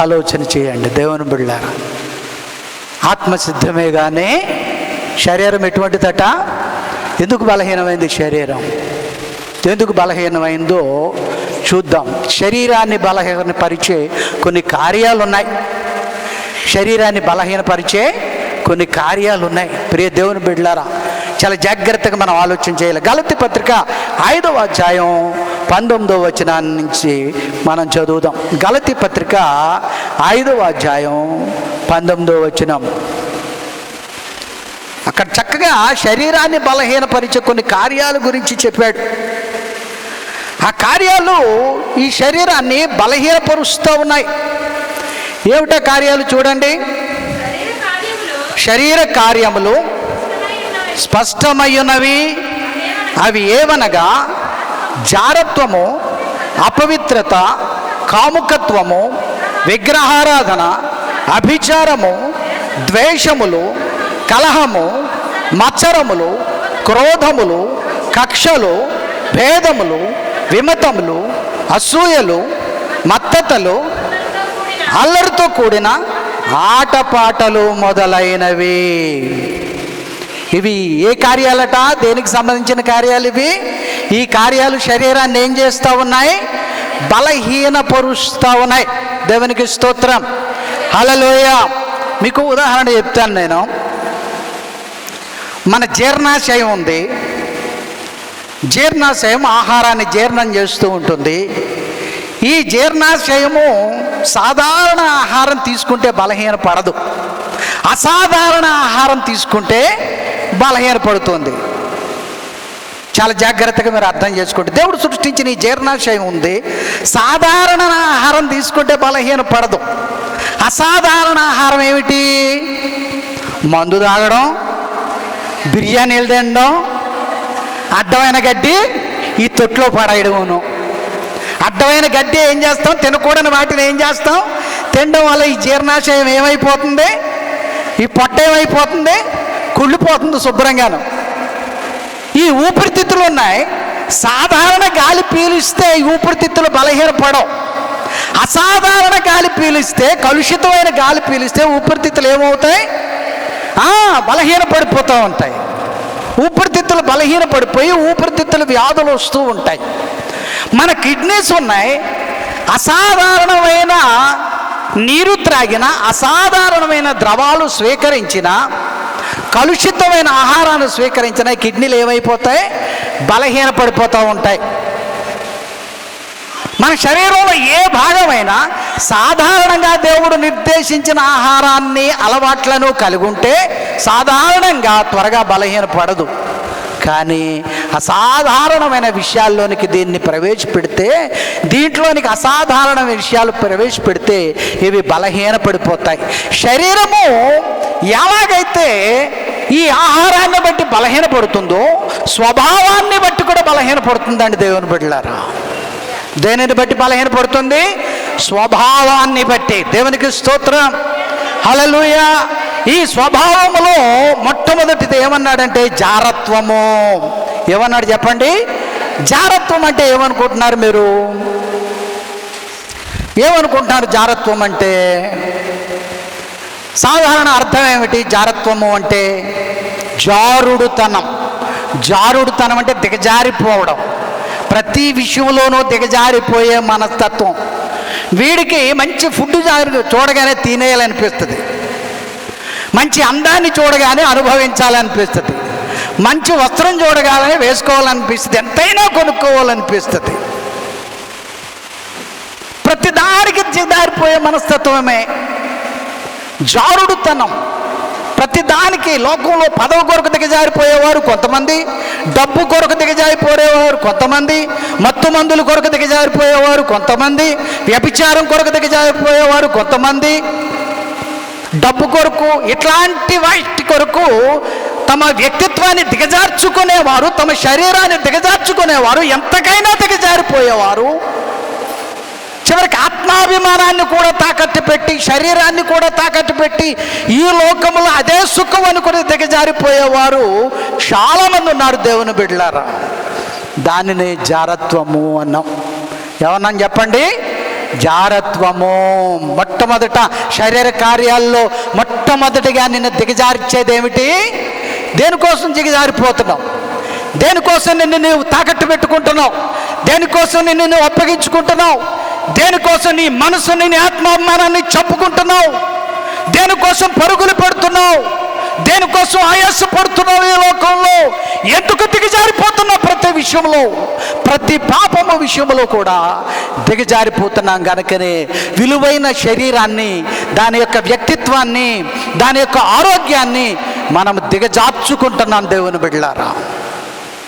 ఆలోచన చేయండి దేవుని బిళ్ళారా ఆత్మసిద్ధమే కానీ శరీరం ఎటువంటిదట? ఎందుకు బలహీనమైంది శరీరం? ఎందుకు బలహీనమైందో చూద్దాం. శరీరాన్ని బలహీనపరిచే కొన్ని కార్యాలు ఉన్నాయి శరీరాన్ని బలహీనపరిచే కొన్ని కార్యాలు ఉన్నాయి ప్రియ దేవుని బిడ్డలారా చాలా జాగ్రత్తగా మనం ఆలోచన చేయాలి. గలతి పత్రిక ఐదవ అధ్యాయం. పంతొమ్మిదో వచనాన్ని నుంచి మనం చదువుదాం. గలతి పత్రిక ఐదవ అధ్యాయం పంతొమ్మిదో వచనం. అక్కడ చక్కగా శరీరాన్ని బలహీనపరిచే కొన్ని కార్యాల గురించి చెప్పాడు. ఆ కార్యాలు ఈ శరీరాన్ని బలహీనపరుస్తూ ఉన్నాయి. ఏమిటా కార్యాలు చూడండి. శరీర కార్యములు స్పష్టమయ్యున్నవి అవి ఏవనగా జారత్వము అపవిత్రత కాముకత్వము విగ్రహారాధన అభిచారము ద్వేషములు కలహము మత్సరములు క్రోధములు కక్షలు భేదములు విమతములు అసూయలు మత్తతలు అల్లరితో కూడిన ఆటపాటలు మొదలైనవి. ఇవి ఏ కార్యాలట? దేనికి సంబంధించిన కార్యాలు ఇవి? ఈ కార్యాలు శరీరాన్ని ఏం చేస్తూ ఉన్నాయి? బలహీనపరుస్తూ ఉన్నాయి. దేవునికి స్తోత్రం. హలలోయ మీకు ఉదాహరణ చెప్తాను నేను. మన జీర్ణాశయం ఉంది. జీర్ణాశయం ఆహారాన్ని జీర్ణం చేస్తూ ఉంటుంది. ఈ జీర్ణాశయము సాధారణ ఆహారం తీసుకుంటే బలహీన పడదు అసాధారణ ఆహారం తీసుకుంటే బలహీన పడుతుంది చాలా జాగ్రత్తగా మీరు అర్థం చేసుకోండి. దేవుడు సృష్టించిన ఈ జీర్ణాశయం ఉంది. సాధారణ ఆహారం తీసుకుంటే బలహీన పడదు. అసాధారణ ఆహారం ఏమిటి? మందు తాగడం బిర్యానీలు తినడం అడ్డమైన గడ్డి ఈ తొట్లో పడేయడమును అడ్డమైన గడ్డి ఏం చేస్తాం? తినకూడని వాటిని ఏం చేస్తాం? తినడం వల్ల ఈ జీర్ణాశయం ఏమైపోతుంది? ఈ పొట్ట ఏమైపోతుంది? కుళ్ళిపోతుంది శుభ్రంగాను. ఈ ఊపిరితిత్తులు ఉన్నాయి. సాధారణ గాలి పీలిస్తే ఈ ఊపిరితిత్తులు బలహీనపడవు. అసాధారణ గాలి పీలిస్తే కలుషితమైన గాలి పీలిస్తే ఊపిరితిత్తులు ఏమవుతాయి? బలహీనపడిపోతూ ఉంటాయి. ఊపిరితిత్తులు బలహీనపడిపోయి ఊపిరితిత్తులు వ్యాధులు వస్తూ ఉంటాయి. మన కిడ్నీస్ ఉన్నాయి. అసాధారణమైన నీరు త్రాగిన అసాధారణమైన ద్రవాలు స్వీకరించిన కలుషితమైన ఆహారాన్ని స్వీకరించిన కిడ్నీలు ఏమైపోతాయి? బలహీనపడిపోతూ ఉంటాయి. మన శరీరంలో ఏ భాగమైనా సాధారణంగా దేవుడు నిర్దేశించిన ఆహారాన్ని అలవాట్లను కలిగి ఉంటే సాధారణంగా త్వరగా బలహీనపడదు. కానీ అసాధారణమైన విషయాల్లోనికి దీన్ని ప్రవేశపెడితే దీంట్లోనికి అసాధారణ విషయాలు ప్రవేశపెడితే ఇవి బలహీనపడిపోతాయి. శరీరము ఎలాగైతే ఈ ఆహారాన్ని బట్టి బలహీనపడుతుందో స్వభావాన్ని బట్టి కూడా బలహీనపడుతుందండి దేవుని బిడ్డలారా. దేనిని బట్టి బలహీనపడుతుంది? స్వభావాన్ని బట్టి. దేవునికి స్తోత్రం. హలలుయా ఈ స్వభావములో మొట్టమొదటిది ఏమన్నాడంటే జారత్వము. ఏమన్నాడు చెప్పండి? జారత్వం అంటే ఏమనుకుంటున్నారు మీరు? ఏమనుకుంటున్నారు జారత్వం అంటే? సాధారణ అర్థం ఏమిటి జారత్వము అంటే? జారుడుతనం. జారుడుతనం అంటే దిగజారిపోవడం. ప్రతి విషయంలోనూ దిగజారిపోయే మనస్తత్వం. వీడికి మంచి ఫుడ్ జారి చూడగానే తినేయాలనిపిస్తుంది. మంచి అందాన్ని చూడగానే అనుభవించాలనిపిస్తుంది. మంచి వస్త్రం చూడగానే వేసుకోవాలనిపిస్తుంది. ఎంతైనా కొనుక్కోవాలనిపిస్తుంది. ప్రతి దారికి జారిపోయే మనస్తత్వమే జారుడుతనం. ప్రతి దానికి లోకంలో పదవి కొరకు దిగజారిపోయేవారు కొంతమంది డబ్బు కొరకు దిగజారిపోయేవారు కొంతమంది మత్తు మందులు కొరకు దిగజారిపోయేవారు కొంతమంది వ్యభిచారం కొరకు దిగజారిపోయేవారు కొంతమంది డబ్బు కొరకు ఇట్లాంటి వాటి కొరకు తమ వ్యక్తిత్వాన్ని దిగజార్చుకునేవారు తమ శరీరాన్ని దిగజార్చుకునేవారు ఎంతకైనా దిగజారిపోయేవారు. చివరికి ఆత్మాభిమానాన్ని కూడా తాకట్టు పెట్టి శరీరాన్ని కూడా తాకట్టు పెట్టి ఈ లోకంలో అదే సుఖం అనుకుని దిగజారిపోయేవారు చాలామంది ఉన్నారు దేవుని బిడ్డలారా. దానిని జారత్వము అన్నాం. ఏమన్నా చెప్పండి? జారత్వము. మొట్టమొదట శరీర కార్యాల్లో మొట్టమొదటిగా నిన్ను దిగజార్చేది ఏమిటి దేనికోసం దిగజారిపోతున్నావు? దేనికోసం నిన్ను నువ్వు తాకట్టు పెట్టుకుంటున్నావు? దేనికోసం నిన్ను నువ్వు అప్పగించుకుంటున్నావు? దేనికోసం నీ మనసుని నీ ఆత్మాభిమానాన్ని చెప్పుకుంటున్నావు దేనికోసం పరుగులు కోసం ఆయాస పడుతున్నావు ఈ లోకంలో. ఎందుకు దిగజారిపోతున్నావు ప్రతి విషయంలో ప్రతి పాపము విషయంలో కూడా దిగజారిపోతున్నాం కనుకనే విలువైన శరీరాన్ని దాని యొక్క వ్యక్తిత్వాన్ని దాని యొక్క ఆరోగ్యాన్ని మనం దిగజార్చుకుంటున్నాం దేవుని బిడ్డారా